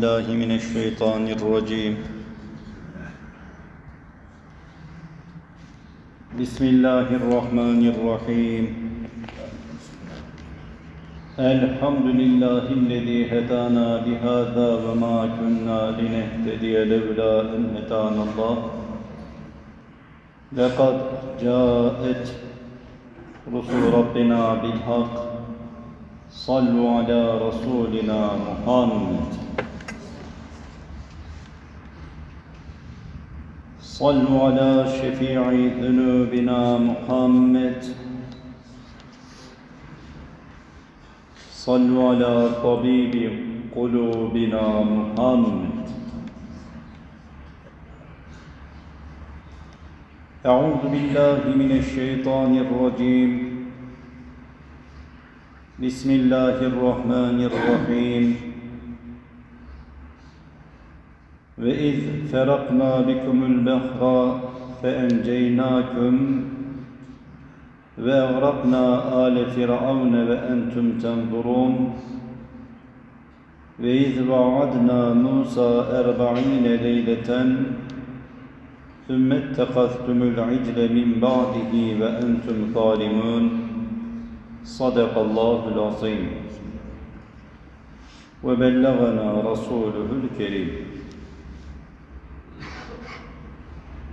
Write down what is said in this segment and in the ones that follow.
بالله من الشيطان الرجيم. بسم الله الرحمن الرحيم. الحمد لله الذي هدانا لهذا وما كنا لنهتدي لولا أن هدانا الله. لقد جاءت رسل ربنا بالحق. صلوا على رسولنا محمد. صلوا على شفيع ذنوبنا محمد. صلوا على طبيب قلوبنا محمد. أعوذ بالله من الشيطان الرجيم. بسم الله الرحمن الرحيم. وإذ فرقنا بكم البحر فأنجيناكم وأغرقنا آل فرعون وأنتم تنظرون وإذ وعدنا موسى أربعين ليلة ثم اتخذتم العجل من بعده وأنتم ظالمون صدق الله العظيم وبلغنا رسوله الكريم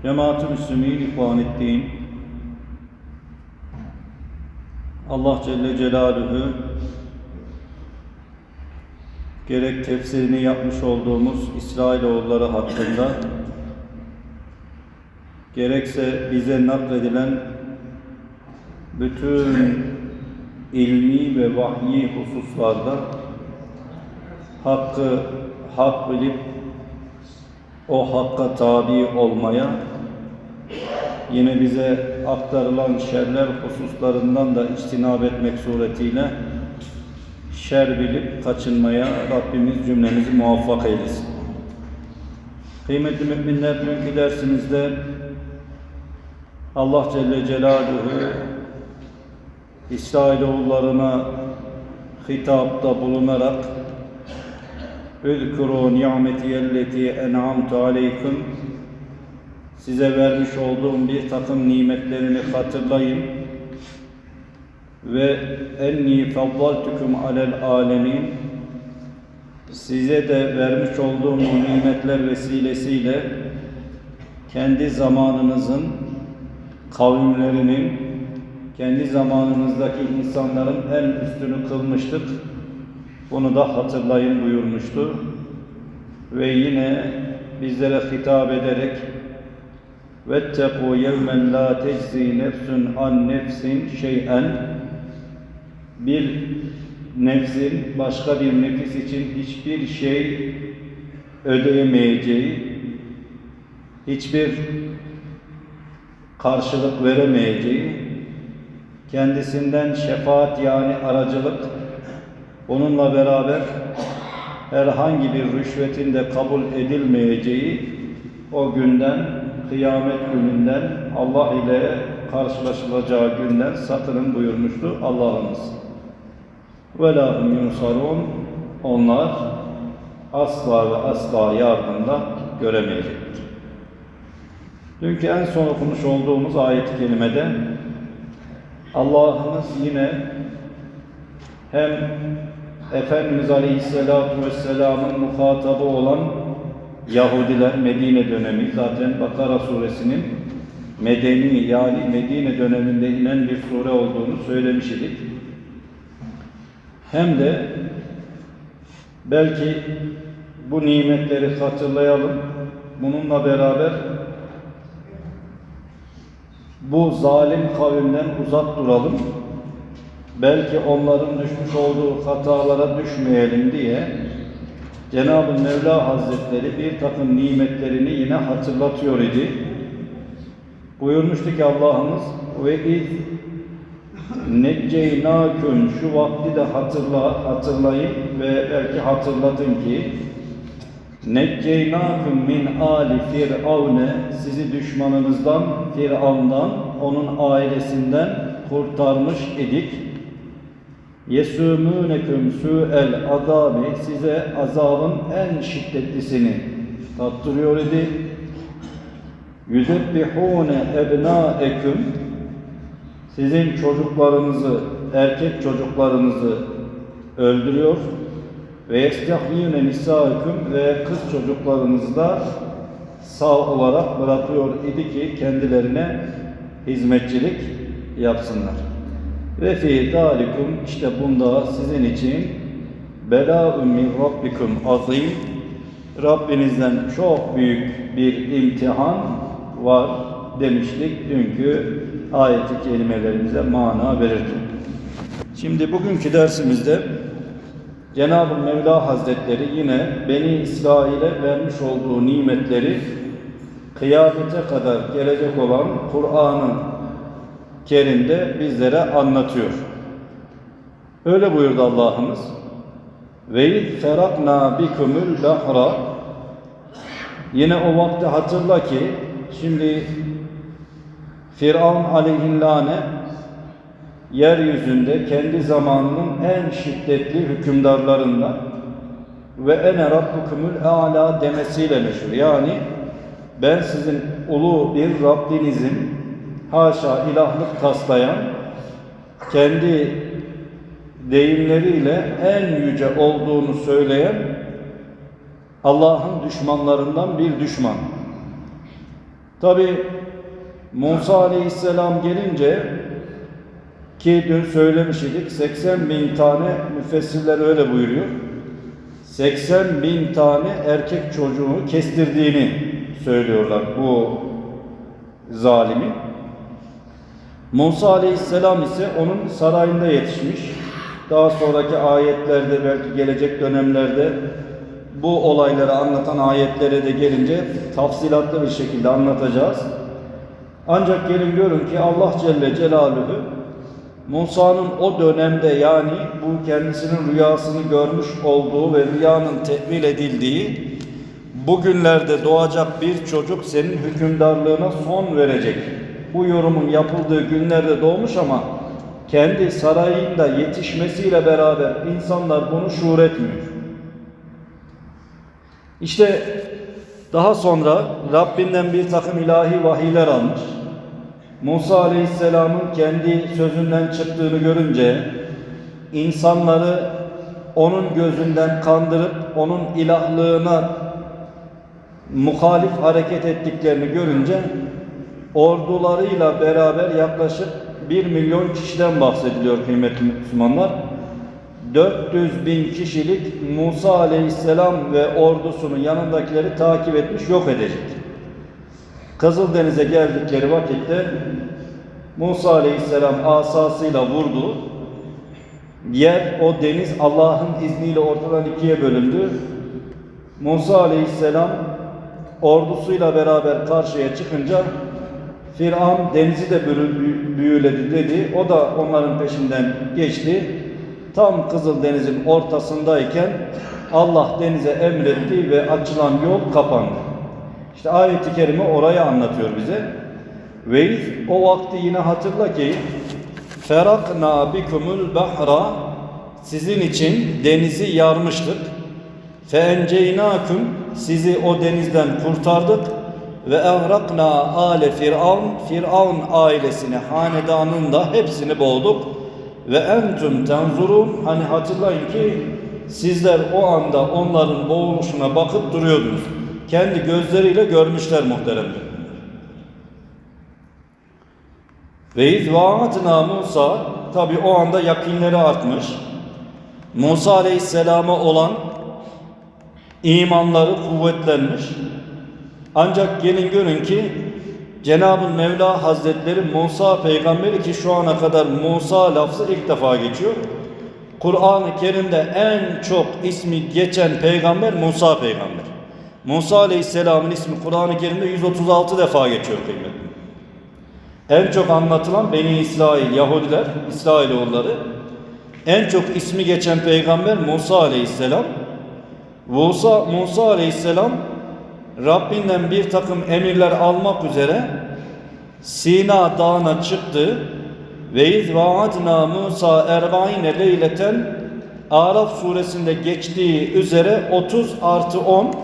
Cemaat-ı Müslümin ihvan ettiğim Allah Celle Celaluhu gerek tefsirini yapmış olduğumuz İsrailoğulları hakkında gerekse bize nakledilen bütün ilmi ve vahyi hususlarda hakkı hak bilip o hakka tabi olmaya yine bize aktarılan şerler hususlarından da istinab etmek suretiyle şer bilip kaçınmaya Rabbimiz cümlemizi muvaffak eylesin. Kıymetli müminler dünkü dersimizde Allah Celle Celaluhu İsrailoğullarına hitapta bulunarak Ülkuru ni'metiyelleti en'amtu aleyküm Size vermiş olduğum bir takım nimetlerini hatırlayın. Ve enni faddaltukum alel alemin. Size de vermiş olduğum nimetler vesilesiyle kendi zamanınızın kavimlerinin kendi zamanınızdaki insanların en üstünü kılmıştık. Bunu da hatırlayın buyurmuştu. Ve yine bizlere hitap ederek وَاتَّقُوا يَوْمًا لَا تَجْزِي نَفْسٌ عَنْ نَفْسٍ شَيْئًا Bir nefsin başka bir nefis için hiçbir şey ödeyemeyeceği, hiçbir karşılık veremeyeceği, kendisinden şefaat yani aracılık, onunla beraber herhangi bir rüşvetin de kabul edilmeyeceği o günden, kıyamet gününden, Allah ile karşılaşılacağı günden sakının buyurmuştu Allah'ımız. وَلَا هُمْ يُنْصَرُونَ Onlar asla ve asla yardımda göremeyecektir. Dünkü en son okumuş olduğumuz ayet-i kerimede Allah'ımız yine hem Efendimiz Aleyhisselatü Vesselam'ın muhatabı olan Yahudiler Medine dönemi zaten Bakara suresinin Medeni yani Medine döneminde inen bir sure olduğunu söylemiş idik. Hem de belki bu nimetleri hatırlayalım. Bununla beraber bu zalim kavimden uzak duralım. Belki onların düşmüş olduğu hatalara düşmeyelim diye Cenab-ı Mevla Hazretleri bir takım nimetlerini yine hatırlatıyor idi. Buyurmuştu ki Allah'ımız ve iz necceynâküm şu vakti de hatırla, hatırlayın ve belki hatırlatın ki necceynâküm min âli firavne sizi düşmanınızdan Firavundan onun ailesinden kurtarmış idik yesûmûneküm su'el azabi size azabın en şiddetlisini tattırıyor idi. Yüzebbihûne ebnâeküm sizin çocuklarınızı, erkek çocuklarınızı öldürüyor ve yestahyûne nisâeküm ve kız çocuklarınızı da sağ olarak bırakıyor idi ki kendilerine hizmetçilik yapsınlar. Ve fi dalikum işte bunda sizin için belâ'un min rabbikum azim Rabbinizden çok büyük bir imtihan var demiştik dünkü ayeti kelimelerimize mana verirken. Şimdi bugünkü dersimizde Cenab-ı Mevla Hazretleri yine Beni İsrail'e vermiş olduğu nimetleri kıyamete kadar gelecek olan Kur'an-ı Kerim'de bizlere anlatıyor. Öyle buyurdu Allah'ımız. Ve iz ferakna bikumul bahra Yine o vakti hatırla ki şimdi Firavun aleyhillâne yeryüzünde kendi zamanının en şiddetli hükümdarlarından ve ene rabbukumul a'la demesiyle meşhur. Yani ben sizin ulu bir Rabbinizin haşa ilahlık taslayan kendi deyimleriyle en yüce olduğunu söyleyen Allah'ın düşmanlarından bir düşman. Tabi Musa Aleyhisselam gelince ki dün söylemiş idik 80 bin tane müfessirler öyle buyuruyor. 80 bin tane erkek çocuğunu kestirdiğini söylüyorlar bu zalimin. Musa Aleyhisselam ise onun sarayında yetişmiş. Daha sonraki ayetlerde belki gelecek dönemlerde bu olayları anlatan ayetlere de gelince tafsilatlı bir şekilde anlatacağız. Ancak gelin görün ki Allah Celle Celaluhu Musa'nın o dönemde yani bu kendisinin rüyasını görmüş olduğu ve rüyanın tevil edildiği bugünlerde doğacak bir çocuk senin hükümdarlığına son verecek. Bu yorumun yapıldığı günlerde doğmuş ama kendi sarayında yetişmesiyle beraber insanlar bunu şuur etmiyor. İşte daha sonra Rabbinden bir takım ilahi vahiyler almış. Musa Aleyhisselam'ın kendi sözünden çıktığını görünce insanları onun gözünden kandırıp onun ilahlığına muhalif hareket ettiklerini görünce ordularıyla beraber yaklaşık 1 milyon kişiden bahsediliyor kıymetli Müslümanlar. 400 bin kişilik Musa Aleyhisselam ve ordusunun yanındakileri takip etmiş yok edecek. Kızıldeniz'e geldikleri vakitte Musa Aleyhisselam asasıyla vurdu. Yer o deniz Allah'ın izniyle ortadan ikiye bölündü. Musa Aleyhisselam ordusuyla beraber karşıya çıkınca Firavun denizi de büyüledi dedi. O da onların peşinden geçti. Tam Kızıldeniz'in ortasındayken Allah denize emretti ve açılan yol kapandı. İşte ayet-i kerime orayı anlatıyor bize. Ve o vakti yine hatırla ki ferakna bikumul bahra sizin için denizi yarmıştık. Feenceynâküm sizi o denizden kurtardık ve evrakna ale firavun firavun ailesini hanedanını da hepsini boğduk ve entüm tenzurun hani hatırlayın ki sizler o anda onların boğuluşuna bakıp duruyordunuz. Kendi gözleriyle görmüşler muhteremler. Ve iz vaatna Musa tabi o anda yakinleri artmış. Musa Aleyhisselam'a olan imanları kuvvetlenmiş. Ancak gelin görün ki Cenab-ı Mevla Hazretleri Musa peygamberi ki şu ana kadar Musa lafzı ilk defa geçiyor. Kur'an-ı Kerim'de en çok ismi geçen peygamber Musa peygamber. Musa Aleyhisselam'ın ismi Kur'an-ı Kerim'de 136 defa geçiyor kıymetli. En çok anlatılan Beni İsrail, Yahudiler, İsrailoğulları. En çok ismi geçen peygamber Musa Aleyhisselam. Musa, Musa Aleyhisselam Rabbinden bir takım emirler almak üzere Sina Dağı'na çıktı. Ve iz vaadna Musa erbaine leyleten Araf suresinde geçtiği üzere 30 artı 10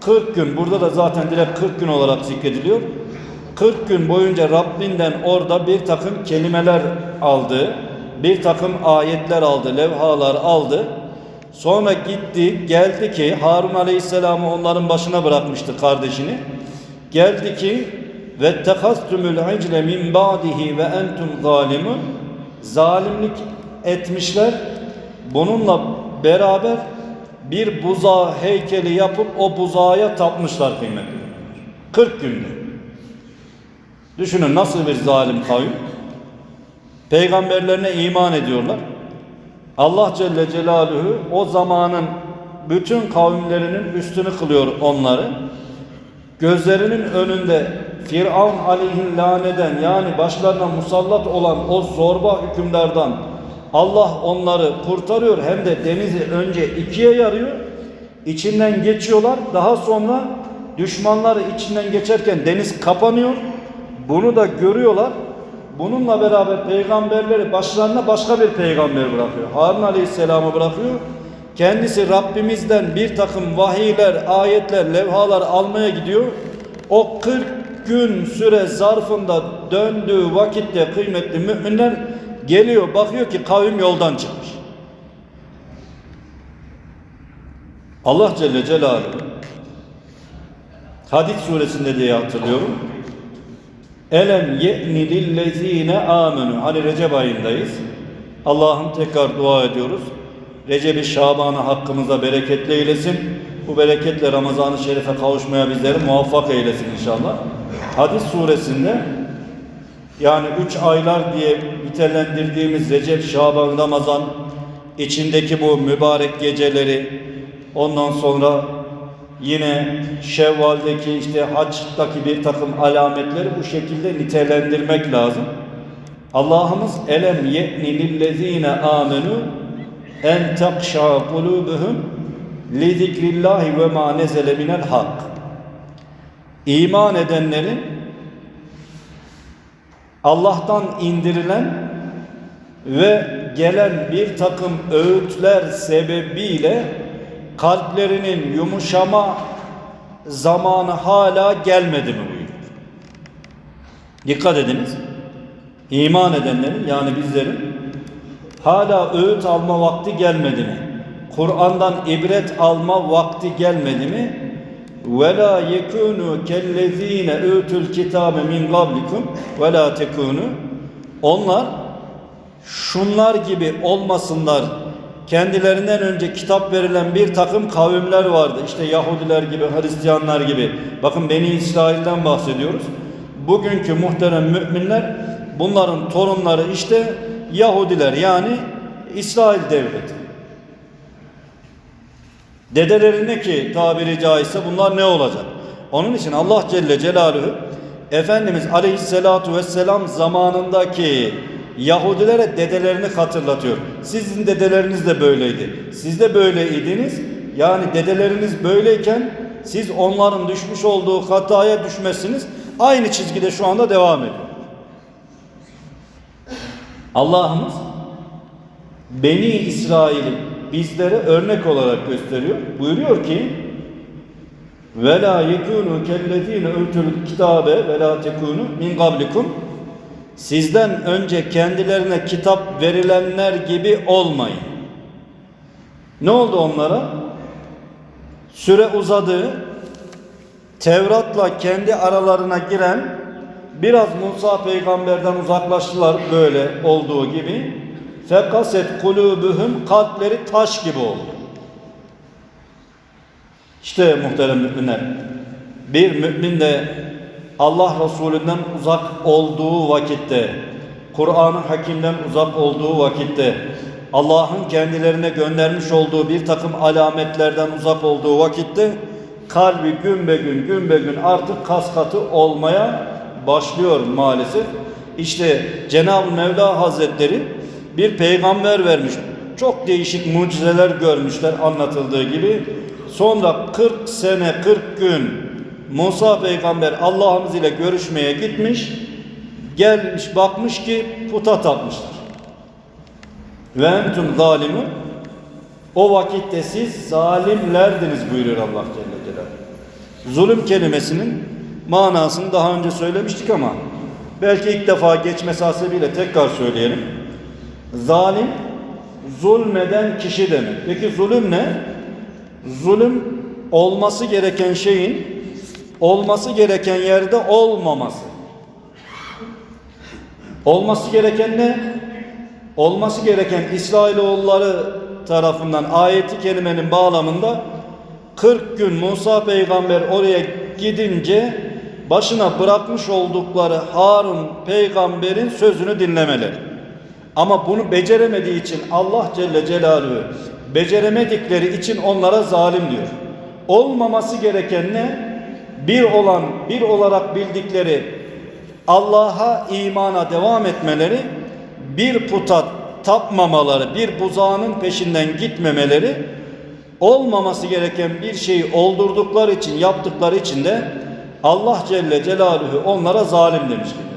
40 gün burada da zaten direkt 40 gün olarak zikrediliyor. 40 gün boyunca Rabbinden orada bir takım kelimeler aldı. Bir takım ayetler aldı, levhalar aldı. Sonra gitti, geldi ki Harun Aleyhisselam'ı onların başına bırakmıştı kardeşini. Geldi ki ve tekastumul icle min ba'dihi ve entum zalimun zalimlik etmişler. Bununla beraber bir buzağı heykeli yapıp o buzağa tapmışlar kıymetli. 40 günde. Düşünün nasıl bir zalim kavim. Peygamberlerine iman ediyorlar. Allah Celle Celaluhu o zamanın bütün kavimlerinin üstünü kılıyor onları. Gözlerinin önünde Firavun aleyhin laneden yani başlarına musallat olan o zorba hükümlerden Allah onları kurtarıyor hem de denizi önce ikiye yarıyor. İçinden geçiyorlar. Daha sonra düşmanları içinden geçerken deniz kapanıyor. Bunu da görüyorlar. Bununla beraber peygamberleri başlarına başka bir peygamber bırakıyor. Harun Aleyhisselam'ı bırakıyor. Kendisi Rabbimizden bir takım vahiyler, ayetler, levhalar almaya gidiyor. O 40 gün süre zarfında döndüğü vakitte kıymetli müminler geliyor bakıyor ki kavim yoldan çıkmış. Allah Celle Celaluhu Hadid suresinde diye hatırlıyorum. Elem ye'ni lillezine amenu. Hani Recep ayındayız. Allah'ım tekrar dua ediyoruz. Recep-i Şaban'ı hakkımıza bereketli eylesin. Bu bereketle Ramazan-ı Şerif'e kavuşmaya bizleri muvaffak eylesin inşallah. Hadis suresinde yani üç aylar diye nitelendirdiğimiz Recep, Şaban, Ramazan içindeki bu mübarek geceleri ondan sonra yine Şevval'deki işte haçtaki bir takım alametleri bu şekilde nitelendirmek lazım. Allah'ımız elem ye'ni lillezine amenu en takşa kulubuhum li zikrillahi ve ma nezele minel hak. İman edenlerin Allah'tan indirilen ve gelen bir takım öğütler sebebiyle kalplerinin yumuşama zamanı hala gelmedi mi buyuruyor. Dikkat ediniz. İman edenlerin yani bizlerin hala öğüt alma vakti gelmedi mi? Kur'an'dan ibret alma vakti gelmedi mi? Ve la yekunu kellezine öğütül kitabe min qablikum ve la tekunu onlar şunlar gibi olmasınlar Kendilerinden önce kitap verilen bir takım kavimler vardı. İşte Yahudiler gibi, Hristiyanlar gibi. Bakın Beni İsrail'den bahsediyoruz. Bugünkü muhterem müminler bunların torunları işte Yahudiler yani İsrail devleti. Dedelerine ki tabiri caizse bunlar ne olacak? Onun için Allah Celle Celaluhu Efendimiz Aleyhisselatu Vesselam zamanındaki Yahudilere dedelerini hatırlatıyor. Sizin dedeleriniz de böyleydi. Siz de böyleydiniz. Yani dedeleriniz böyleyken siz onların düşmüş olduğu hataya düşmezsiniz. Aynı çizgide şu anda devam ediyor. Allah'ımız Beni İsrail'i bizlere örnek olarak gösteriyor. Buyuruyor ki ve la yekunu kellezine utul kitabe ve la tekunu min qablikum Sizden önce kendilerine kitap verilenler gibi olmayın. Ne oldu onlara? Süre uzadı. Tevrat'la kendi aralarına giren biraz Musa peygamberden uzaklaştılar böyle olduğu gibi. Fekaset kulubuhum kalpleri taş gibi oldu. İşte muhterem müminler bir mümin de Allah Resulü'nden uzak olduğu vakitte, Kur'an-ı Hakim'den uzak olduğu vakitte, Allah'ın kendilerine göndermiş olduğu bir takım alametlerden uzak olduğu vakitte kalbi gün be gün gün be gün artık kas katı olmaya başlıyor maalesef. İşte Cenab-ı Mevla Hazretleri bir peygamber vermiş. Çok değişik mucizeler görmüşler anlatıldığı gibi. Sonra 40 sene 40 gün Musa peygamber Allah'ımız ile görüşmeye gitmiş. Gelmiş bakmış ki puta tapmışlar. Ve entum zalimun o vakitte siz zalimlerdiniz buyuruyor Allah Celle Celaluhu. Zulüm kelimesinin manasını daha önce söylemiştik ama belki ilk defa geçmesi hasebiyle tekrar söyleyelim. Zalim zulmeden kişi demek. Peki zulüm ne? Zulüm olması gereken şeyin olması gereken yerde olmaması. Olması gereken ne? Olması gereken İsrailoğulları tarafından ayeti kelimenin bağlamında 40 gün Musa peygamber oraya gidince başına bırakmış oldukları Harun peygamberin sözünü dinlemeleri. Ama bunu beceremediği için Allah Celle Celaluhu beceremedikleri için onlara zalim diyor. Olmaması gereken ne? Bir olan, bir olarak bildikleri Allah'a imana devam etmeleri, bir puta tapmamaları, bir buzağının peşinden gitmemeleri, olmaması gereken bir şeyi oldurdukları için, yaptıkları için de Allah Celle Celaluhu onlara zalim demiş gibi.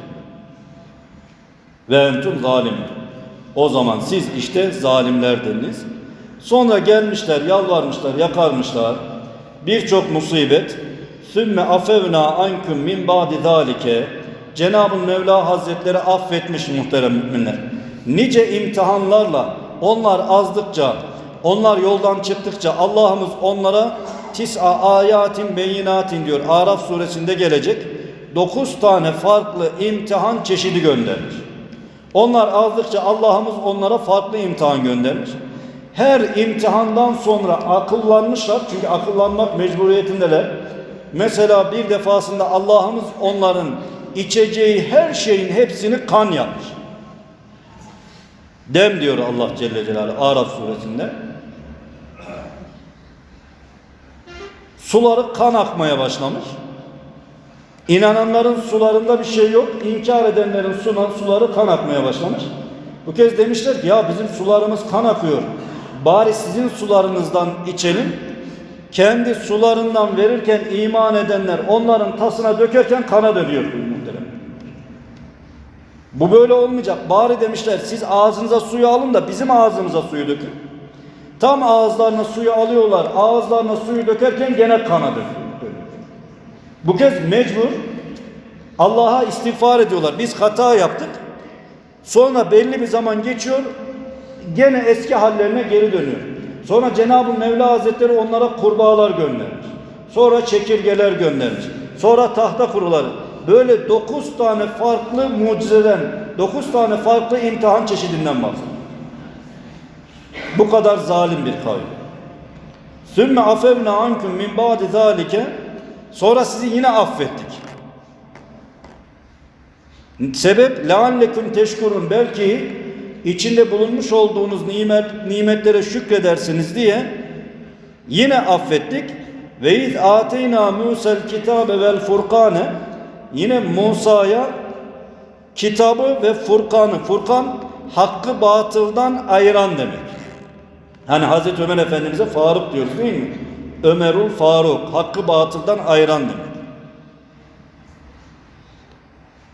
Ve entum zalim. O zaman siz işte zalimlerdiniz. Sonra gelmişler, yalvarmışlar, yakarmışlar. Birçok musibet. Sümme afevna ankum min ba'di zalike. Cenab-ı Mevla Hazretleri affetmiş muhterem müminler. Nice imtihanlarla onlar azdıkça, onlar yoldan çıktıkça Allah'ımız onlara tis'a ayatin beyinatin diyor. Araf suresinde gelecek. Dokuz tane farklı imtihan çeşidi göndermiş. Onlar azdıkça Allah'ımız onlara farklı imtihan göndermiş. Her imtihandan sonra akıllanmışlar. Çünkü akıllanmak mecburiyetindeler. Mesela bir defasında Allah'ımız onların içeceği her şeyin hepsini kan yapmış. Dem diyor Allah Celle Celaluhu Araf suresinde. Suları kan akmaya başlamış. İnananların sularında bir şey yok. İnkar edenlerin suları kan akmaya başlamış. Bu kez demişler ki ya bizim sularımız kan akıyor. Bari sizin sularınızdan içelim. Kendi sularından verirken iman edenler onların tasına dökerken kana dönüyor muhterem. Bu böyle olmayacak. Bari demişler siz ağzınıza suyu alın da bizim ağzımıza suyu dökün. Tam ağızlarına suyu alıyorlar. Ağızlarına suyu dökerken gene kana dönüyor. Bu kez mecbur Allah'a istiğfar ediyorlar. Biz hata yaptık. Sonra belli bir zaman geçiyor. Gene eski hallerine geri dönüyor. Sonra Cenab-ı Mevla Hazretleri onlara kurbağalar göndermiş. Sonra çekirgeler göndermiş. Sonra tahta kuruları. Böyle dokuz tane farklı mucizeden, dokuz tane farklı imtihan çeşidinden bahsediyor. Bu kadar zalim bir kavim. Sümme afevne ankum min ba'di zalike Sonra sizi yine affettik. Sebep leallekum teşkurun belki içinde bulunmuş olduğunuz nimet nimetlere şükredersiniz diye yine affettik. Ve iz ateyna Musa'l kitabe vel furkane yine Musa'ya kitabı ve Furkan'ı Furkan hakkı batıldan ayıran demek. Hani Hazreti Ömer Efendimiz'e Faruk diyoruz değil mi? Ömerul Faruk hakkı batıldan ayıran demek.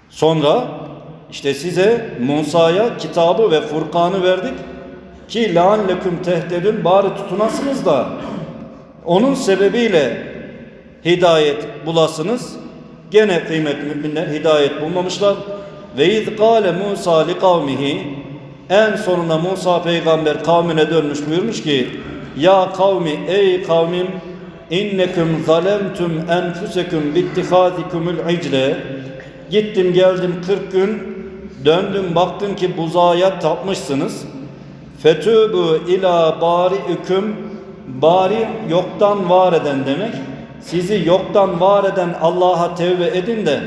Sonra işte size Musa'ya kitabı ve Furkan'ı verdik ki leallekum tehtedün bari tutunasınız da onun sebebiyle hidayet bulasınız. Gene kıymetli müminler hidayet bulmamışlar. Ve iz kâle Musa li kavmihi en sonunda Musa peygamber kavmine dönmüş buyurmuş ki ya kavmi ey kavmim innekum zalemtum enfusekum bittihazikumul icle gittim geldim 40 gün döndüm baktım ki buzağa tapmışsınız fetûbü ila bari'üküm bari yoktan var eden demek sizi yoktan var eden Allah'a tevbe edin de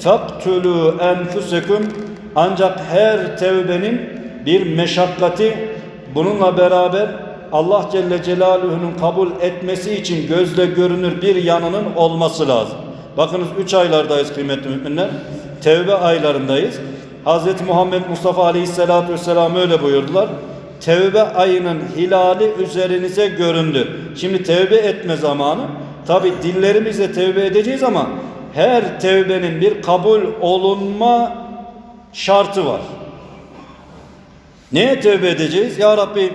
faktulû enfusekum ancak her tevbenin bir meşakkati bununla beraber Allah Celle Celaluhu'nun kabul etmesi için gözle görünür bir yanının olması lazım. Bakınız üç aylardayız kıymetli müminler. Tevbe aylarındayız. Hz. Muhammed Mustafa Aleyhisselatü Vesselam öyle buyurdular. Tevbe ayının hilali üzerinize göründü. Şimdi tevbe etme zamanı. Tabi dillerimizle tevbe edeceğiz ama her tevbenin bir kabul olunma şartı var. Neye tövbe edeceğiz? Ya Rabbi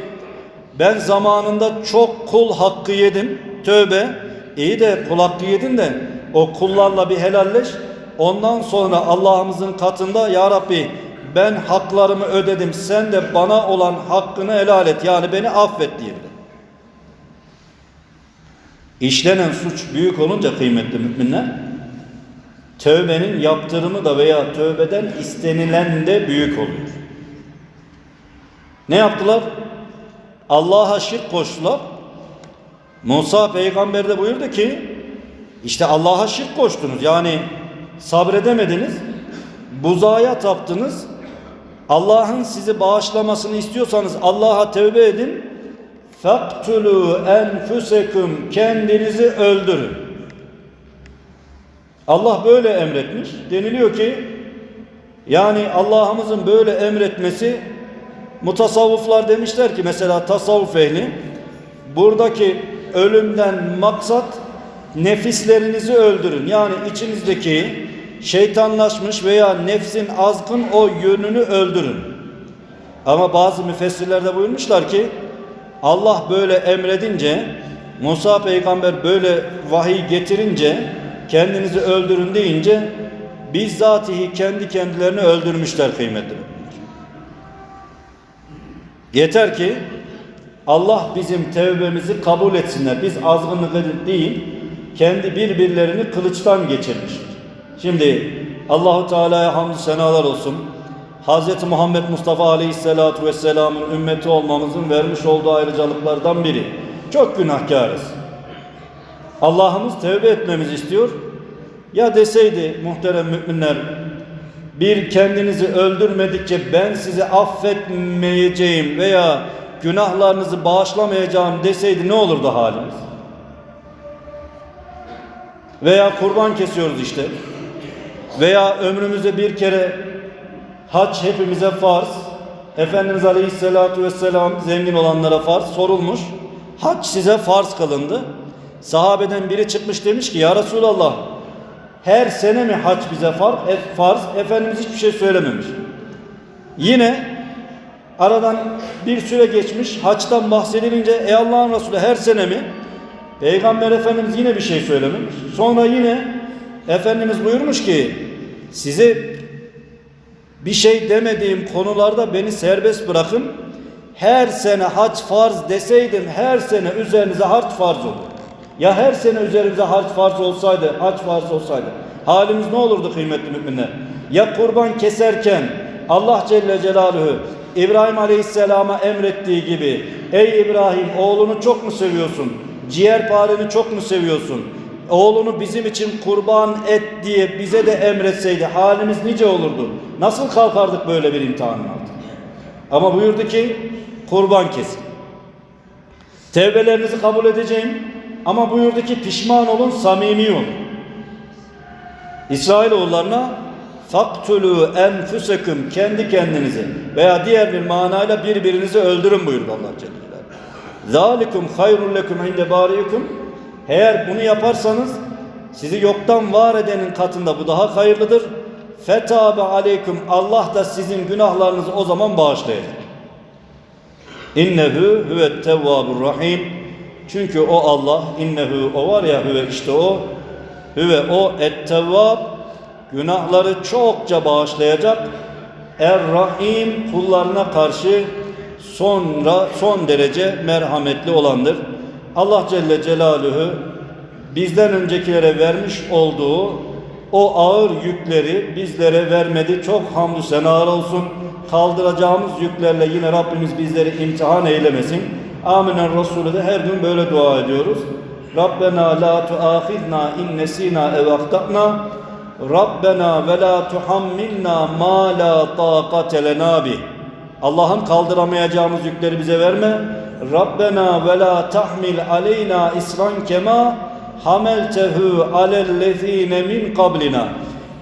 ben zamanında çok kul hakkı yedim. Tövbe. İyi de kul hakkı yedin de o kullarla bir helalleş. Ondan sonra Allah'ımızın katında Ya Rabbi ben haklarımı ödedim. Sen de bana olan hakkını helal et. Yani beni affet diyebilir. İşlenen suç büyük olunca kıymetli müminler tövbenin yaptırımı da veya tövbeden istenilen de büyük oluyor. Ne yaptılar? Allah'a şirk koştular. Musa peygamber de buyurdu ki işte Allah'a şirk koştunuz. Yani sabredemediniz. Buzaya taptınız. Allah'ın sizi bağışlamasını istiyorsanız Allah'a tövbe edin. Faktulu enfusekum kendinizi öldürün. Allah böyle emretmiş. Deniliyor ki yani Allah'ımızın böyle emretmesi mutasavvıflar demişler ki mesela tasavvuf ehli buradaki ölümden maksat nefislerinizi öldürün. Yani içinizdeki şeytanlaşmış veya nefsin azgın o yönünü öldürün. Ama bazı müfessirler de buyurmuşlar ki Allah böyle emredince Musa peygamber böyle vahiy getirince kendinizi öldürün deyince bizzatihi kendi kendilerini öldürmüşler kıymetli. Yeter ki Allah bizim tevbemizi kabul etsinler. Biz azgınlık değil, kendi birbirlerini kılıçtan geçirmiştir. Şimdi Allahu Teala'ya hamdü senalar olsun. Hz. Muhammed Mustafa Aleyhisselatu Vesselam'ın ümmeti olmamızın vermiş olduğu ayrıcalıklardan biri. Çok günahkarız. Allah'ımız tevbe etmemizi istiyor. Ya deseydi muhterem müminler bir kendinizi öldürmedikçe ben sizi affetmeyeceğim veya günahlarınızı bağışlamayacağım deseydi ne olurdu halimiz? Veya kurban kesiyoruz işte. Veya ömrümüzde bir kere hac hepimize farz. Efendimiz Aleyhisselatü Vesselam zengin olanlara farz sorulmuş. Hac size farz kılındı. Sahabeden biri çıkmış demiş ki ya Resulallah her sene mi hac bize farz? E, farz. Efendimiz hiçbir şey söylememiş. Yine aradan bir süre geçmiş. Haçtan bahsedilince ey Allah'ın Resulü her sene mi? Peygamber Efendimiz yine bir şey söylememiş. Sonra yine Efendimiz buyurmuş ki size bir şey demediğim konularda beni serbest bırakın. Her sene hac farz deseydim her sene üzerinize hac farz olur. Ya her sene üzerimize hac farz olsaydı, hac farz olsaydı halimiz ne olurdu kıymetli müminler? Ya kurban keserken Allah Celle Celaluhu İbrahim Aleyhisselam'a emrettiği gibi ey İbrahim oğlunu çok mu seviyorsun? Ciğerpareni çok mu seviyorsun? Oğlunu bizim için kurban et diye bize de emretseydi halimiz nice olurdu? Nasıl kalkardık böyle bir imtihanın altına? Ama buyurdu ki kurban kesin. Tevbelerinizi kabul edeceğim ama buyurdu ki pişman olun, samimi olun. İsrailoğullarına faktulu enfusekum kendi kendinizi veya diğer bir manayla birbirinizi öldürün buyurdu Allah Celle. Zalikum hayrun lekum inde bariyikum. Eğer bunu yaparsanız sizi yoktan var edenin katında bu daha hayırlıdır. Fetabe aleykum Allah da sizin günahlarınızı o zaman bağışlayacak. İnnehu huvet tevvabur rahim. Çünkü o Allah innehu o var ya hüve işte o hüve o et tevvab günahları çokça bağışlayacak. Er rahim kullarına karşı sonra son derece merhametli olandır. Allah Celle Celaluhu bizden öncekilere vermiş olduğu o ağır yükleri bizlere vermedi. Çok hamdü senalar olsun. Kaldıracağımız yüklerle yine Rabbimiz bizleri imtihan eylemesin. Aminen Resulü de her gün böyle dua ediyoruz. Rabbena la tuahidna in nesina ev ahtana. Rabbena ve la tuhammilna ma la taqate lena bih. Allah'ım kaldıramayacağımız yükleri bize verme. Rabbena ve la tahmil aleyna isran kema hameltehu alellezine min kablina.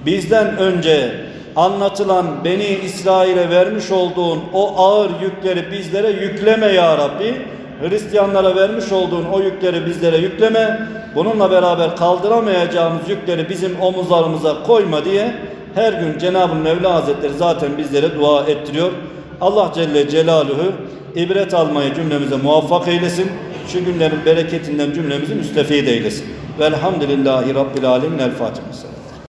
Bizden önce anlatılan Beni İsrail'e vermiş olduğun o ağır yükleri bizlere yükleme ya Rabbi. Hristiyanlara vermiş olduğun o yükleri bizlere yükleme. Bununla beraber kaldıramayacağımız yükleri bizim omuzlarımıza koyma diye Her gün Cenab-ı Mevla Hazretleri zaten bizlere dua ettiriyor. Allah Celle Celaluhu ibret almayı cümlemize muvaffak eylesin. Şu günlerin bereketinden cümlemizi müstefid eylesin. Velhamdülillahi Rabbil Alemin. El Fatiha.